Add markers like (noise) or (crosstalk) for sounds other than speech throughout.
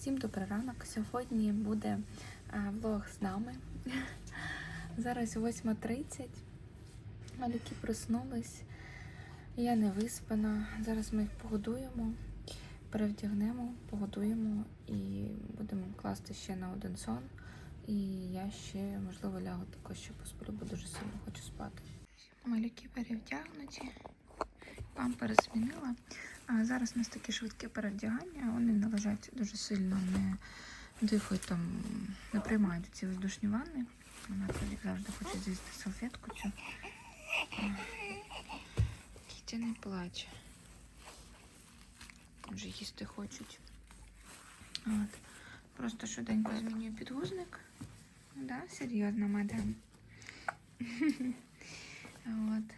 Всім добрий ранок. Сьогодні буде е, влог з нами. (laughs) Зараз 8.30. Малюки проснулись. Я не виспана. Зараз ми їх погодуємо, перевдягнемо, погодуємо і будемо класти ще на один сон. І я ще, можливо, лягу також, що посплю, бо дуже сильно хочу спати. Малюки перевдягнуті. Пампери змінила. А зараз у нас таке швидке перевдягання. Вони не лежать дуже сильно, не дихають там, не приймають ці воздушні ванни. Вона тоді завжди хоче з'їсти салфетку цю. Кітя не плаче. Вже їсти хочуть. От. Просто швиденько змінюю підгузник. Да, серйозно, мадам. (laughs) От.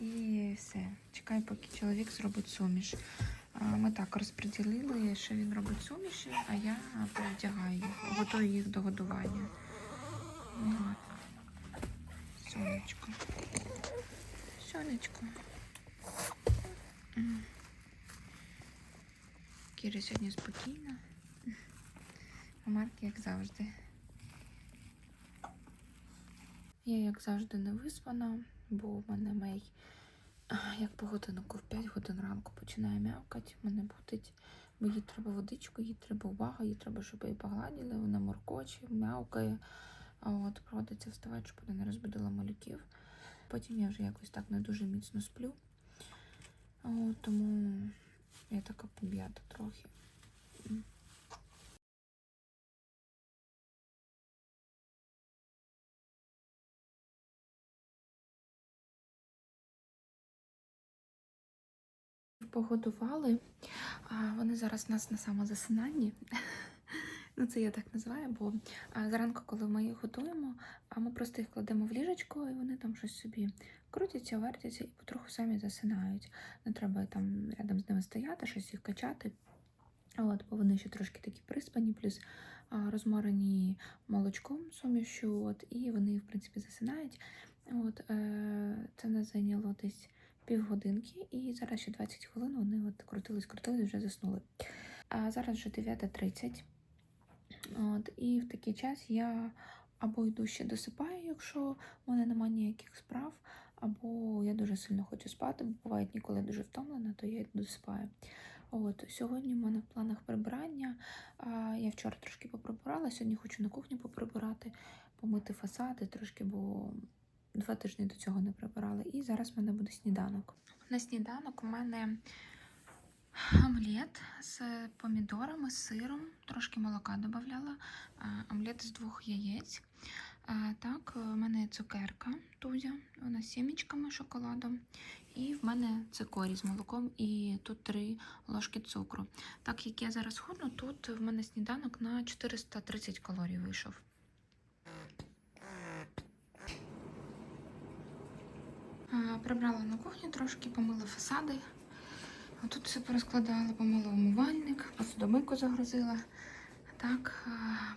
І все. Чекай, поки чоловік зробить суміш. Ми так розподілили, що він робить суміші, а я перевдягаю їх, готую їх до годування. Сонечко. Сонечко. М. Кіря сьогодні спокійна. А Марк, як завжди. Я, як завжди, не виспана, бо в мене мей, як по годинку, в 5 годин ранку починає м'явкати, мене будить, бо їй треба водичку, їй треба увага, їй треба, щоб її погладили, вона моркоче, м'явкає. От проводиться вставати, щоб вона не розбудила малюків. Потім я вже якось так не дуже міцно сплю. От, тому я така поб'ята трохи. Погодували. Вони зараз у нас на самозасинанні. (laughs) Ну, це я так називаю, бо зранку, коли ми їх готуємо, а ми просто їх кладемо в ліжечко, і вони там щось собі крутяться, вертяться і потроху самі засинають. Не треба там рядом з ними стояти, щось їх качати. От, бо вони ще трошки такі приспані, плюс а, розморені молочком сумішю, от, і вони, в принципі, засинають. От, е, це не зайняло десь півгодинки, і зараз ще 20 хвилин вони от крутились, крутились, вже заснули. А зараз вже 9.30. От, і в такий час я або йду ще досипаю, якщо в мене немає ніяких справ, або я дуже сильно хочу спати, бо буває дні, коли я дуже втомлена, то я йду досипаю. От, сьогодні в мене в планах прибирання. А, я вчора трошки поприбирала, сьогодні хочу на кухню поприбирати, помити фасади трошки, бо два тижні до цього не прибирала. І зараз в мене буде сніданок. На сніданок у мене омлет з помідорами, з сиром, трошки молока додавала, омлет з двох яєць. Так, у мене цукерка Тузя, вона з сімечками, шоколадом. І в мене цикорій з молоком і тут три ложки цукру. Так як я зараз худну, тут в мене сніданок на 430 калорій вийшов. Прибрала на кухню, трошки помила фасади. А тут все порозкладала, помила умивальник, посудомийку загрузила. Так,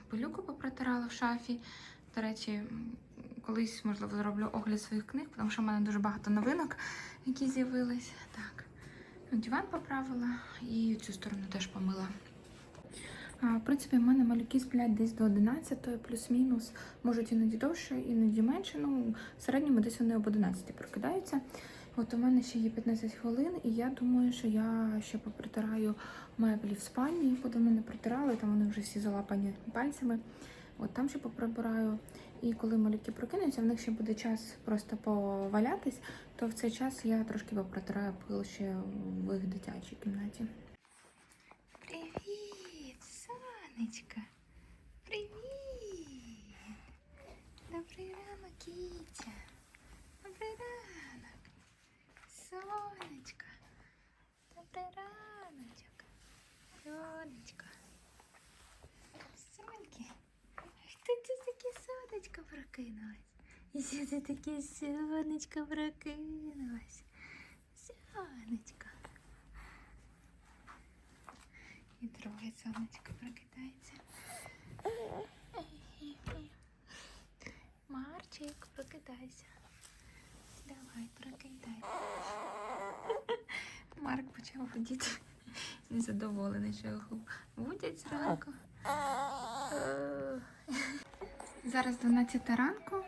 пилюку попротирала в шафі. До речі, колись, можливо, зроблю огляд своїх книг, тому що в мене дуже багато новинок, які з'явились. Так, ну, диван поправила і цю сторону теж помила. В принципі, в мене малюки сплять десь до 11, плюс-мінус. Можуть іноді довше, іноді менше. Ну, в середньому десь вони об 11 прокидаються. От у мене ще є 15 хвилин, і я думаю, що я ще попритираю меблі в спальні, бо давно не притирала, там вони вже всі залапані пальцями. От там ще поприбираю. І коли малюки прокинуться, в них ще буде час просто повалятись, то в цей час я трошки попротираю пил ще в їх дитячій кімнаті. сонечка. Привіт. Добрий ранок, Кітя. Добрий ранок. Сонечка. Добрий раночок. Сонечка. Соньки. Хто це таке сонечко прокинулось? І що це таке сонечко прокинулось? Сонечко. І сонечко прокидається. Марчик, прокидайся. Давай, прокидайся. Марк почав ходити Незадоволений, що його будять зранку. Зараз 12 ранку.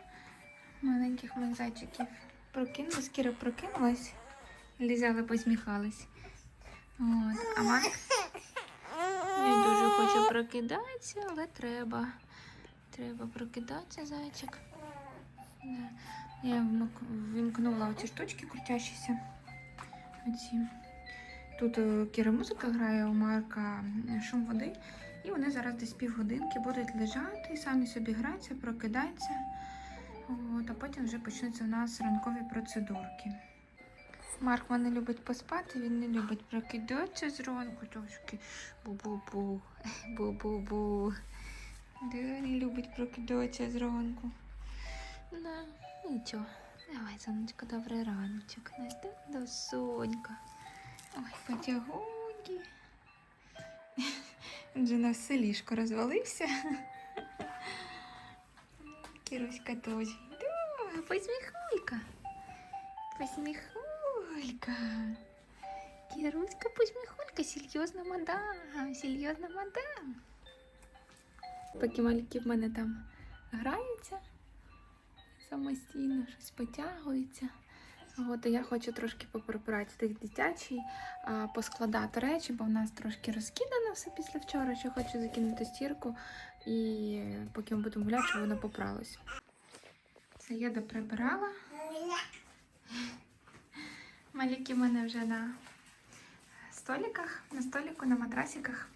Маленьких моїх зайчиків прокинулась, Кіра прокинулась. Лізали, посміхались. От. А Марк прокидатися, але треба. Треба прокидатися, зайчик. Я вімкнула оці штучки крутящіся. Оці. Тут е, Кіра музика грає, у Марка е, шум води. І вони зараз десь півгодинки будуть лежати, самі собі гратися, прокидатися. От, а потім вже почнуться у нас ранкові процедурки. Марк мене любить поспати, він не любить прокидатися зранку. Трошки бу-бу-бу, (laughs) бу-бу-бу. Да, не любить прокидатися зранку. Да, нічого. Давай, сонечко, добрий раночок. Настя до сонька. Ой, потягунки. (laughs) На все ліжко розвалився. (laughs) Кіруська теж. Да, посміхулька. Посміхулька. Кіруська посміхулька, серйозна мадам, серйозна мадам. Поки малюки в мене там граються самостійно, щось потягуються. От, я хочу трошки поприбирати тих дитячий, поскладати речі, бо в нас трошки розкидано все після вчора, що хочу закинути стірку і поки ми будемо гуляти, щоб воно попралось. Це я доприбирала. Малюки в мене вже на столиках, на столику, на матрасиках.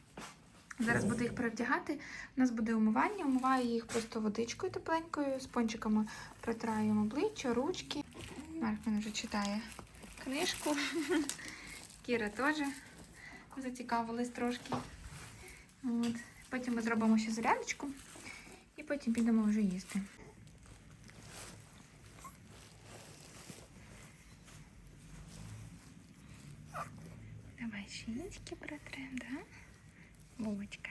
Зараз буду їх перевдягати. У нас буде умивання. Умиваю їх просто водичкою тепленькою, з пончиками протираємо обличчя, ручки. Марк мене вже читає книжку. (laughs) Кіра теж зацікавилась трошки. От. Потім ми зробимо ще зарядочку і потім підемо вже їсти. Давай щенички протрем, да? Вовочка.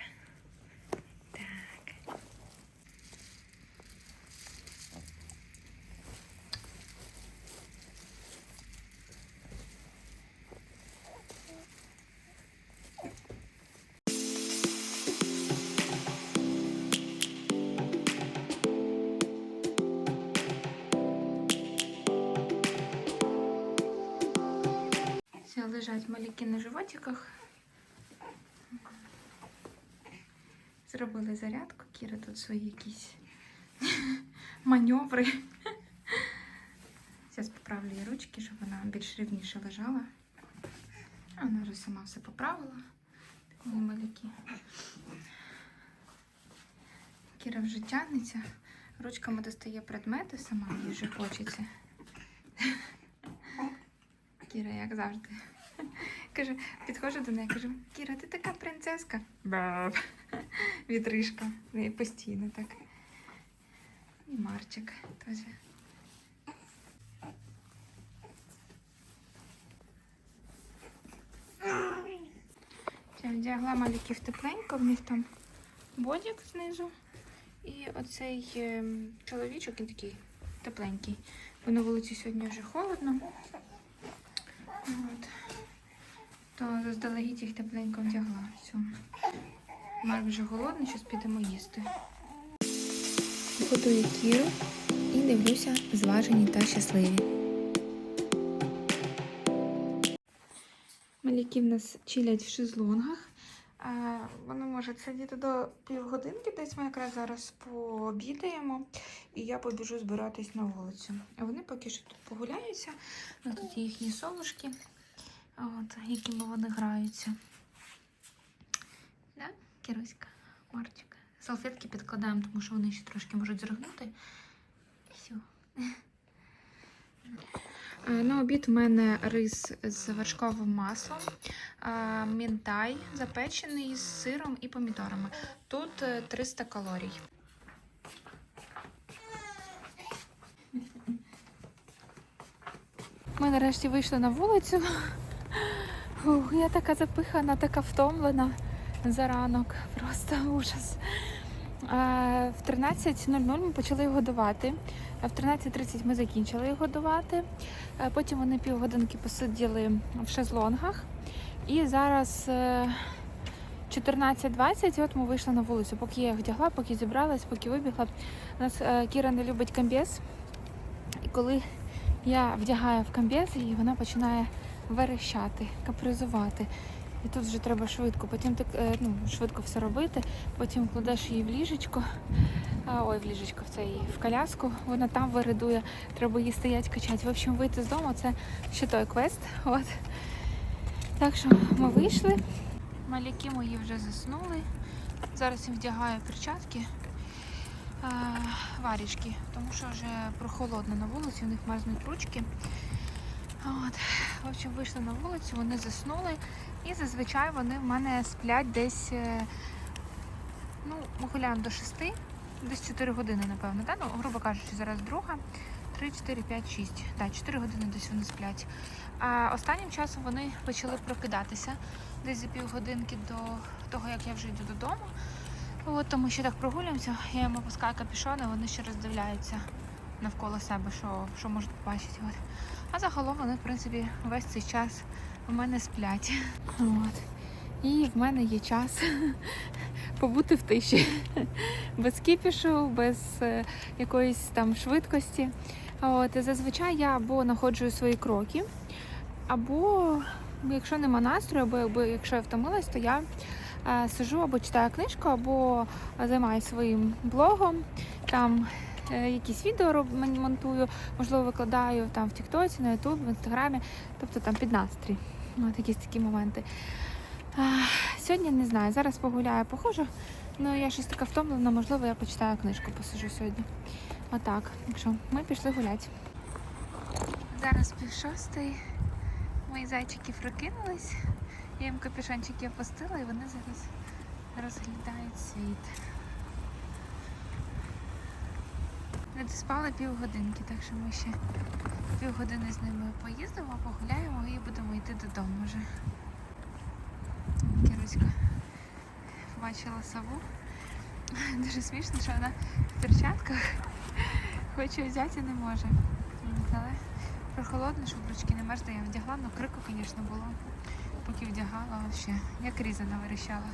Лежать на животиках. Зробили зарядку. Кіра тут свої якісь (laughs) маневри. Зараз поправлю її ручки, щоб вона більш рівніше лежала. Вона вже сама все поправила. Так мої малюки. Кіра вже тягнеться, ручками достає предмети, сама їй вже хочеться. Кіра, як завжди. (laughs) Каже, підходжу до неї, кажу, Кіра, ти така принцеска. Баб. Вітришка. В неї постійно так. І Марчик теж. Я вдягла малюків тепленько, в них там бодік знизу. І оцей ем, чоловічок він такий тепленький. Бо на вулиці сьогодні вже холодно. От. То заздалегідь їх тепленько вдягла. Все. Марк вже голодний, зараз підемо їсти. Готую кіру і дивлюся, зважені та щасливі. Малюки в нас чилять в шезлонгах. Вони можуть сидіти до півгодинки, десь ми якраз зараз пообідаємо, і я побіжу збиратись на вулицю. А вони поки що тут погуляються. Тут їхні солушки, от, якими вони граються. Да? Кіруська, Марчик. Салфетки підкладаємо, тому що вони ще трошки можуть зригнути. Все. Е, На обід у мене рис з вершковим маслом, е, мінтай запечений з сиром і помідорами. Тут е, 300 калорій. Ми нарешті вийшли на вулицю. Я така запихана, така втомлена за ранок. Просто ужас. Е, В 13.00 ми почали його годувати. В 13.30 ми закінчили його годувати. Е, Потім вони півгодинки посиділи в шезлонгах. І зараз е, 14.20, і от ми вийшли на вулицю. Поки я їх вдягла, поки зібралась, поки вибігла. У нас е, Кіра не любить комбез. І коли я вдягаю в комбез, і вона починає верещати, капризувати. І тут вже треба швидко, потім так, е, ну, швидко все робити, потім кладеш її в ліжечко, ой, в ліжечко, в цей в коляску, вона там виридує, треба її стоять, качати. В общем, вийти з дому це ще той квест. От. Так що ми вийшли. Маляки мої вже заснули. Зараз їм вдягаю перчатки, е, варішки, тому що вже прохолодно на вулиці, у них мерзнуть ручки. От. В общем, вийшли на вулицю, вони заснули. І зазвичай вони в мене сплять десь, е, ну, ми гуляємо до 6, десь 4 години, напевно. Да? Ну, грубо кажучи, зараз друга. 3, 4, 5, 6. Так, 4 години десь вони сплять. А останнім часом вони почали прокидатися десь за півгодинки до того, як я вже йду додому. От, тому що так прогулюємося, я їм опускаю капюшон, і вони ще роздивляються навколо себе, що, що можуть побачити. От. А загалом вони, в принципі, весь цей час у мене сплять. От. І в мене є час (laughs) побути в тиші. Без кіпішу, без е, якоїсь там швидкості. От, зазвичай я або знаходжу свої кроки, або якщо нема настрою, або якщо я втомилась, то я е, сижу або читаю книжку, або займаюся своїм блогом. Там е, якісь відео роб- монтую, можливо, викладаю там в Тіктоці, на Ютубі, в Інстаграмі, тобто там під настрій. От якісь такі моменти. А, сьогодні не знаю, зараз погуляю, похожу. Ну, я щось така втомлена, можливо, я почитаю книжку, посижу сьогодні. Отак. Так що ми пішли гуляти. Зараз пів шостої. Мої зайчики прокинулись. Я їм капюшончики опустила і вони зараз розглядають світ. Не доспали півгодинки, так що ми ще півгодини з ними поїздимо, погуляємо і будемо йти додому вже. Кіруська побачила сову. Дуже смішно, що вона в перчатках хоче взяти не може. Але прохолодно, щоб ручки не мерзли, я вдягла, ну крику, звісно, було. Поки вдягала ще, як різана верещала.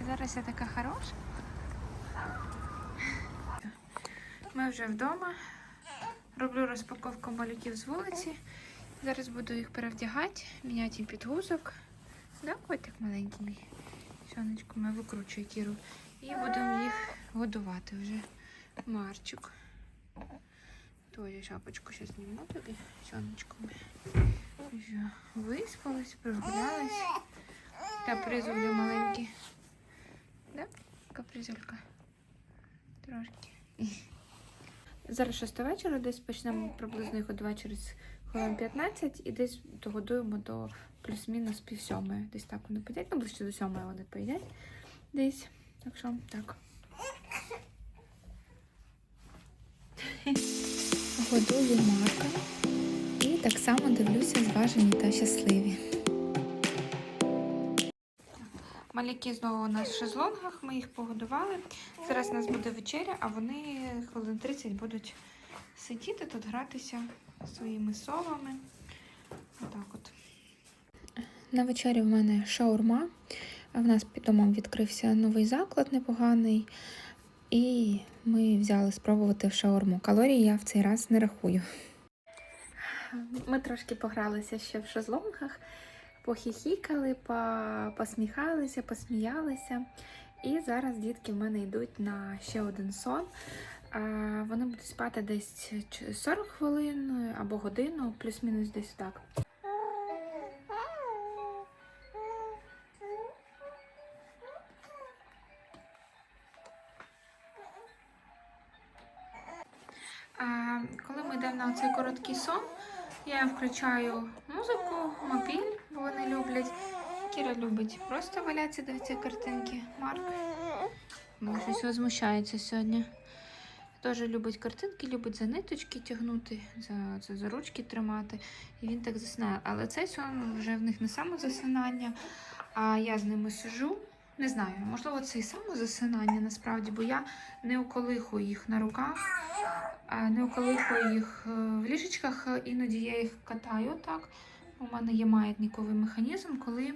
І зараз я така хороша. Ми вже вдома. Роблю розпаковку малюків з вулиці. Зараз буду їх перевдягати, міняти їм підгузок. Да, котик маленький мій. Сонечко, ми викручую кіру. І будемо їх годувати вже. Марчик. Тоді шапочку ще зніму тобі. Сонечко. Вже Виспались, прогулялись. Капризулі маленькі. Да? Капризулька. Трошки. Зараз 6 вечора, десь почнемо приблизно їх годувати через хвилин 15 і десь догодуємо до плюс-мінус пів сьомої. Десь так вони поїдять. Ну, ближче до сьомої вони поїдять. Десь. Так що так. Годую Марка. І так само дивлюся зважені та щасливі. Маляки знову у нас в шезлонгах, ми їх погодували. Зараз у нас буде вечеря, а вони хвилин 30 будуть сидіти тут, гратися своїми совами. Отак от. На вечері в мене шаурма. В нас під домом відкрився новий заклад непоганий. І ми взяли спробувати шаурму. Калорії я в цей раз не рахую. Ми трошки погралися ще в шезлонгах, похіхікали, посміхалися, посміялися. І зараз дітки в мене йдуть на ще один сон. Вони будуть спати десь 40 хвилин або годину, плюс-мінус десь так. Коли ми йдемо на цей короткий сон, я включаю музику, мобіль, вони люблять. Кіра любить просто валятися, дивитися картинки. Марк ну, щось возмущається сьогодні. Теж любить картинки, любить за ниточки тягнути, за, за, за ручки тримати. І він так заснає. Але цей сон вже в них не самозасинання, а я з ними сижу. Не знаю, можливо, це і самозасинання насправді, бо я не уколихую їх на руках, а не уколихую їх е, в ліжечках, іноді я їх катаю так У мене є маятниковий механізм, коли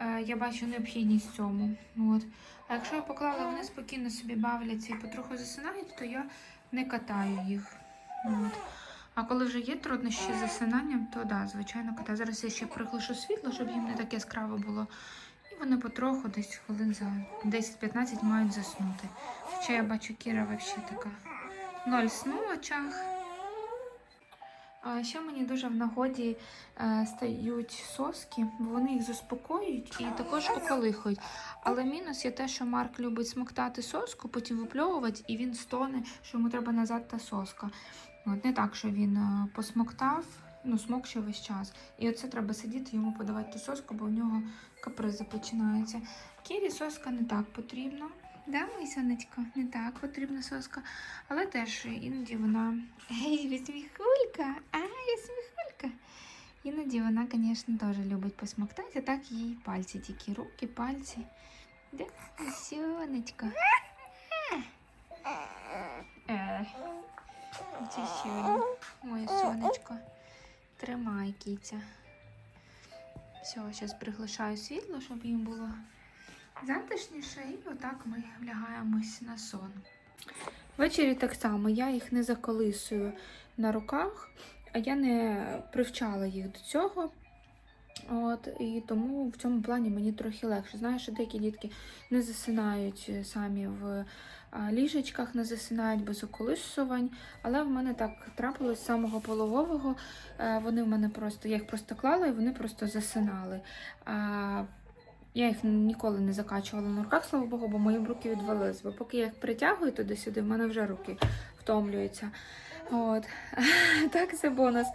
е, я бачу необхідність в цьому. От. А якщо я поклала, вони спокійно собі бавляться і потроху засинають, то я не катаю їх. От. А коли вже є труднощі з засинанням, то да, звичайно, катаю. Зараз я ще приглушу світло, щоб їм не так яскраво було. І вони потроху, десь хвилин за 10-15 мають заснути. Хоча я бачу, Кіра взагалі така. Ноль сну в очах. Ще мені дуже в нагоді е, стають соски, бо вони їх заспокоюють і також околихують. Але мінус є те, що Марк любить смоктати соску, потім випльовувати, і він стоне, що йому треба назад та соска. От не так, що він е, посмоктав, ну смокче весь час. І оце треба сидіти, йому подавати ту соску, бо в нього капризи починаються. Кірі соска не так потрібна. Да, мій сонечко, не так потрібна соска. Але теж іноді вона. Ей, ви сміхулька! А, я. Іноді вона, звісно, теж любить посмоктати, а так їй пальці тільки руки, пальці. Да, сонечко. Е. Моє сонечко. Тримай, кіця. Все, зараз приглашаю світло, щоб їм було затишніше, і отак ми влягаємось на сон. Ввечері так само я їх не заколисую на руках, а я не привчала їх до цього. От, і тому в цьому плані мені трохи легше. Знаєш, що деякі дітки не засинають самі в ліжечках, не засинають без околисувань. Але в мене так трапилось з самого пологового. Е, Вони в мене просто, я їх просто клала і вони просто засинали. Я їх ніколи не закачувала на руках, слава Богу, бо мої руки відвалились. Бо поки я їх притягую туди-сюди, в мене вже руки втомлюються. От. (laughs) Так, це бонус.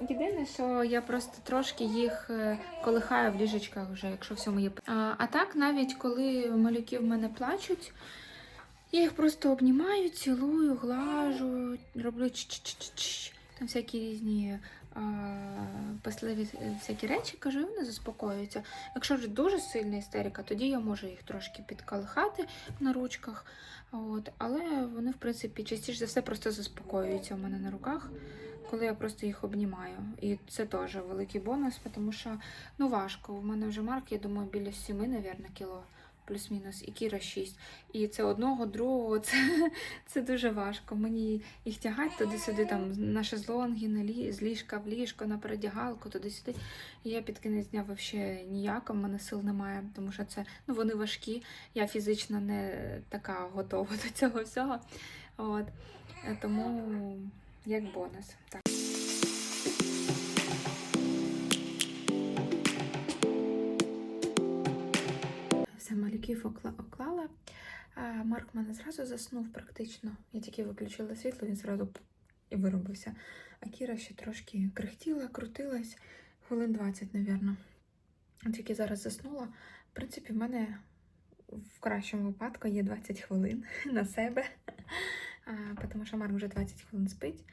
Єдине, що я просто трошки їх е, колихаю в ліжечках вже, якщо в цьому є. А, а так, навіть коли малюки в мене плачуть, я їх просто обнімаю, цілую, глажу, роблю ч-ч-ч-ч, там всякі різні пасливі е, всякі речі, кажу, і вони заспокоюються. Якщо вже дуже сильна істерика, тоді я можу їх трошки підколихати на ручках. От, але вони, в принципі, частіше за все просто заспокоюються у мене на руках, коли я просто їх обнімаю. І це теж великий бонус, тому що ну важко. У мене вже марк, я думаю, біля 7, мабуть, кіло. Плюс-мінус, і Кіра 6. І це одного, другого, (laughs) це, це дуже важко. Мені їх тягати туди-сюди, там на шезлонги, на лі, з ліжка в ліжко, на передягалку, туди-сюди. І я під кінець дня взагалі ніяко, в мене сил немає, тому що це ну, вони важкі. Я фізично не така готова (laughs) до цього всього. От. Тому як бонус. Так. Все, оклала. Марк мене зразу заснув практично. Я тільки виключила світло, він зразу і виробився. А Кіра ще трошки крихтіла, крутилась, хвилин 20, мабуть. Тільки зараз заснула. В принципі, в мене в кращому випадку є 20 хвилин (laughs) на себе. Тому що Марк вже 20 хвилин спить.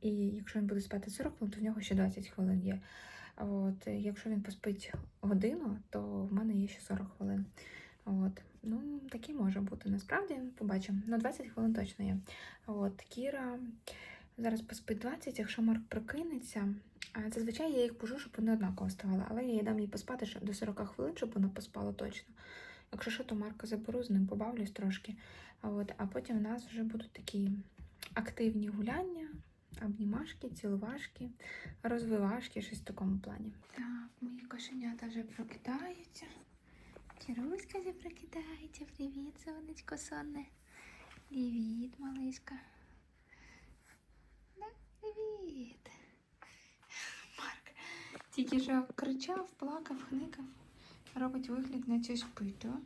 І якщо він буде спати 40 хвилин, то в нього ще 20 хвилин є. От, якщо він поспить годину, то в мене є ще 40 хвилин. От. Ну, такі може бути. Насправді побачимо. На 20 хвилин точно є. От, Кіра зараз поспить 20, якщо Марк прокинеться. Зазвичай я їх пожу, щоб вони однаково вставали, але я їй дам їй поспати до 40 хвилин, щоб вона поспала точно. Якщо що, то Марка заберу, з ним побавлюсь трошки. От, а потім в нас вже будуть такі активні гуляння, обнімашки, цілувашки, розвивашки, щось в такому плані. Так, мої кошенята вже прокидаються. Кіруська прокидається. Привіт, сонечко сонне. Привіт, малиська. Да, привіт. Марк тільки що кричав, плакав, хникав. Робить вигляд, наче спить, да?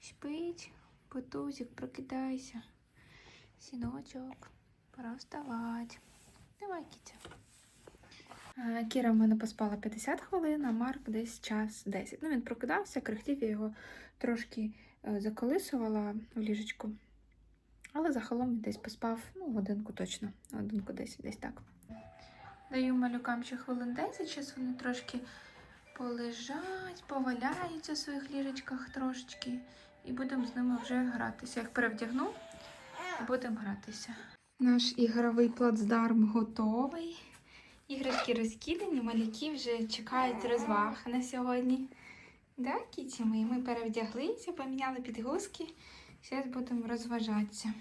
Спить, потузик, прокидайся. Сіночок, пора вставати. Давай, кітя. Е, Кіра в мене поспала 50 хвилин, а Марк десь час 10. Ну, він прокидався, кряхтів, я його трошки е, заколисувала в ліжечку. Але загалом він десь поспав ну, годинку точно, годинку 10, десь так. Даю малюкам ще хвилин 10, зараз вони трошки полежать, поваляються в своїх ліжечках трошечки. І будемо з ними вже гратися. Я їх перевдягну будемо гратися. Наш ігровий плацдарм готовий. Іграшки розкидані, малюки вже чекають розваг на сьогодні. Да, кіті мої? Ми перевдяглися, поміняли підгузки. Зараз будемо розважатися.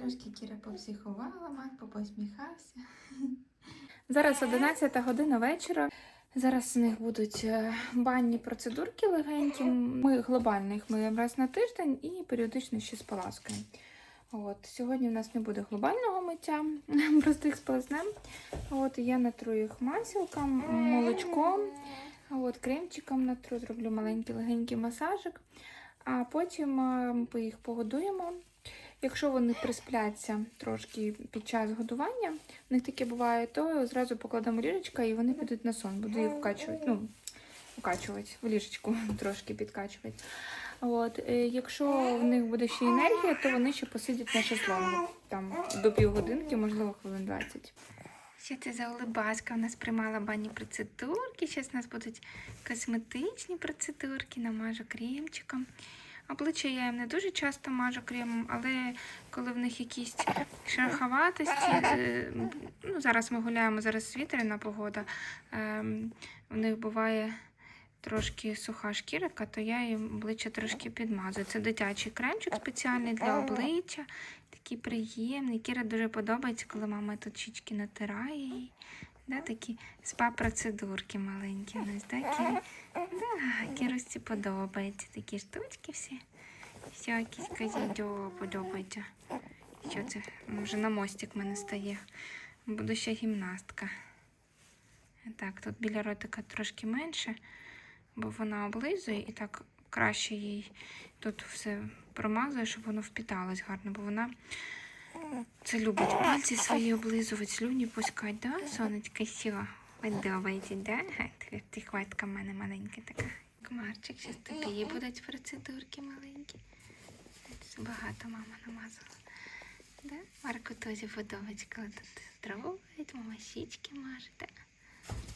Трошки Кіра попсихувала, Марко посміхався. Зараз 11 година вечора. Зараз у них будуть е, банні процедурки легенькі. Ми глобально їх миємо раз на тиждень і періодично ще споласкуємо. От, сьогодні в нас не буде глобального миття, (laughs) просто їх сполоснем. От, я натру їх масілком, молочком, от, кремчиком натру, зроблю маленький легенький масажик, а потім е, ми їх погодуємо. Якщо вони приспляться трошки під час годування, в них таке буває, то зразу покладемо ліжечка і вони підуть на сон. Буду їх вкачувати, ну, вкачувати, в ліжечку (laughs) трошки підкачувати. От, е, якщо в них буде ще енергія, то вони ще посидять на шезлонгу. Там до півгодинки, можливо, хвилин 20. Що це за улибаска? У нас приймала банні процедурки. Зараз у нас будуть косметичні процедурки, намажу кремчиком. Обличчя я їм не дуже часто мажу кремом, але коли в них якісь шероховатості, е, ну, зараз ми гуляємо, зараз вітряна погода, ем, в них буває трошки суха шкірка, то я їм обличчя трошки підмазую. Це дитячий кремчик спеціальний для обличчя, такий приємний. Кіра дуже подобається, коли мама тут чічки натирає. Да, такі спа-процедурки маленькі у нас, да, Кірі? Да, Кірусі подобаються такі штучки всі. Все, якісь казідьо подобається. Що це? Вже на мостик в мене стає. Буду ще гімнастка. Так, тут біля ротика трошки менше, бо вона облизує і так краще їй тут все промазує, щоб воно впіталось гарно, бо вона це любить пальці свої облизувати, слюні пускать, да, сонечко, сіла. Подобається, да? Ти, хватка в мене маленька така. Марчик, зараз тобі будуть процедурки маленькі. Багато мама намазала. Да? Марку теж подобається, коли тут здоровають, мама щічки маже, так,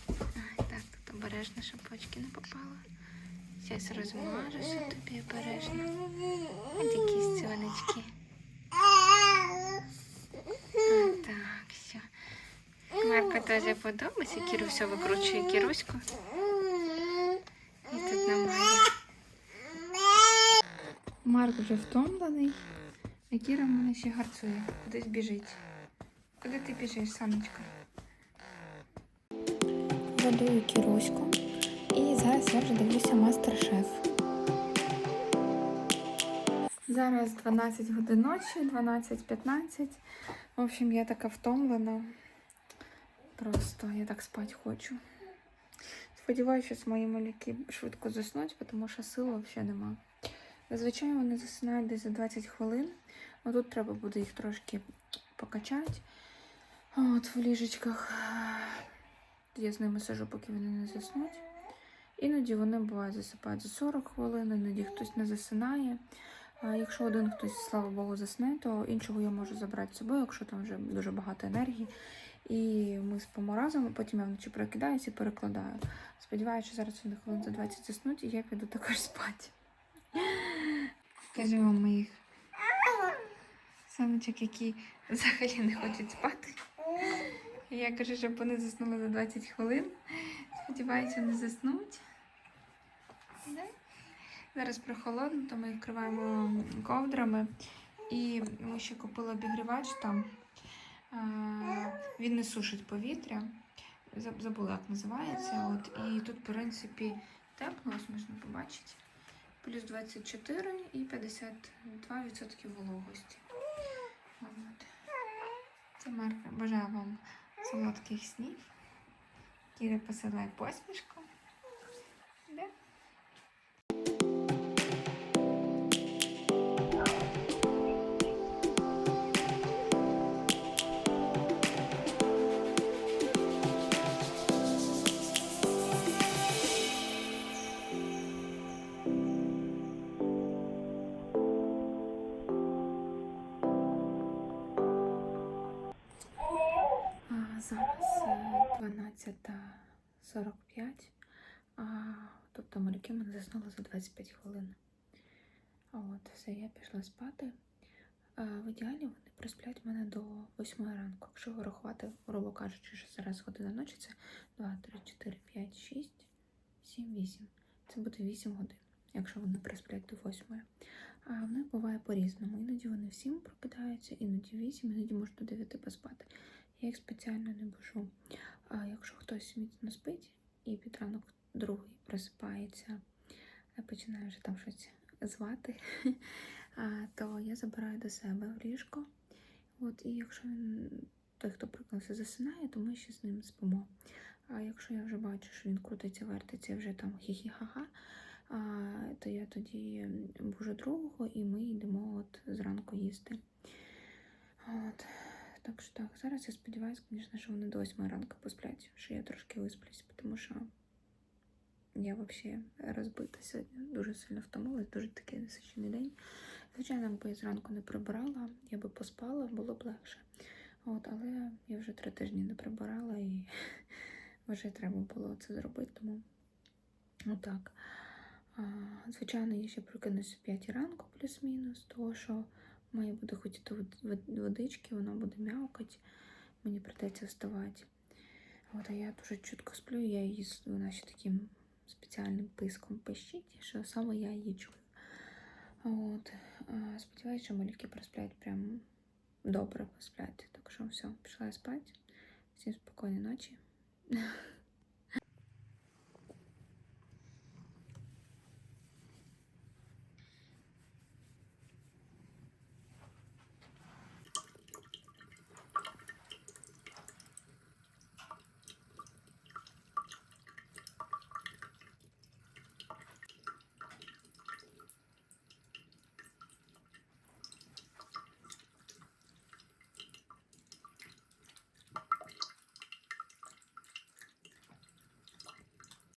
тут обережно, щоб почки не попало. Зараз розмажуся тобі обережно. Ось якісь цвинички. Так, все. Марко теж подобається, Кіру все викручує Кіруську. І тут намає. Марк вже втомлений, а Кіра в мене ще гарцує. Кудись біжить. Куди ти біжиш, сонечко? Годую Кіруську. І зараз я вже дивлюся мастер-шеф. Зараз 12 годин ночі, 12.15. В общем, я така втомлена. Просто я так спати хочу. Сподіваюся, що мої малюки швидко заснуть, тому що сил взагалі нема. Зазвичай вони засинають десь за 20 хвилин. А тут треба буде їх трошки покачати. От в ліжечках. Я з ними сижу, поки вони не заснуть. Іноді вони бувають засипають за 40 хвилин, іноді хтось не засинає. Якщо один хтось, слава Богу, засне, то іншого я можу забрати з собою, якщо там вже дуже багато енергії. І ми спимо разом, потім я вночі прокидаюся і перекладаю. Сподіваюся, що зараз вони хвилин за 20 заснуть, і я піду також спати. Кажу вам моїх самочок, які взагалі не хочуть спати. Я кажу, щоб вони заснули за 20 хвилин. Сподіваюся, не заснуть. Зараз прохолодно, то ми вкриваємо ковдрами. І ми ще купили обігрівач там. Він не сушить повітря. Заб- Забула, як називається. От, і тут, в принципі, тепло, ось можна побачити. Плюс 24 і 52% вологості. От. Це Марка. Бажаю вам солодких снів. Кіра посилає посмішку. 25 хвилин. От, все, я пішла спати. В ідеалі вони присплять мене до 8 ранку. Якщо рахувати, грубо кажучи, що зараз година ночі, це 2, 3, 4, 5, 6, 7, 8. Це буде 8 годин, якщо вони присплять до 8. А в них буває по-різному. Іноді вони всім прокидаються, іноді 8, іноді можуть до 9 поспати. Я їх спеціально не бужу. А якщо хтось міцно спить і під ранок другий просипається, а починає вже там щось звати, (laughs) то я забираю до себе в ліжко. От, і якщо він, той, хто прокинувся, засинає, то ми ще з ним спимо. А якщо я вже бачу, що він крутиться, вертиться, вже там хі-хі-ха-ха, то я тоді бужу другого і ми йдемо от зранку їсти. От. Так що так, зараз я сподіваюся, звісно, що вони до 8 ранку посплять, що я трошки висплюсь, тому що я взагалі розбита сьогодні. Дуже сильно втомилась, дуже такий насичений день. Звичайно, якби я зранку не прибирала, я би поспала, було б легше. От, але я вже три тижні не прибирала і (laughs) вже треба було це зробити, тому отак. Звичайно, я ще прокинусь о 5 ранку, плюс-мінус, того що має буде хотіти вод- вод- водички, вона буде м'явкати, мені придеться вставати. От, а я дуже чутко сплю, я її вона ще таким спеціальним писком пищить, що саме я її чую. От, а, сподіваюся, що малюки просплять прям добре посплять. Так що все, пішла я спати. Всім спокійної ночі. (laughs)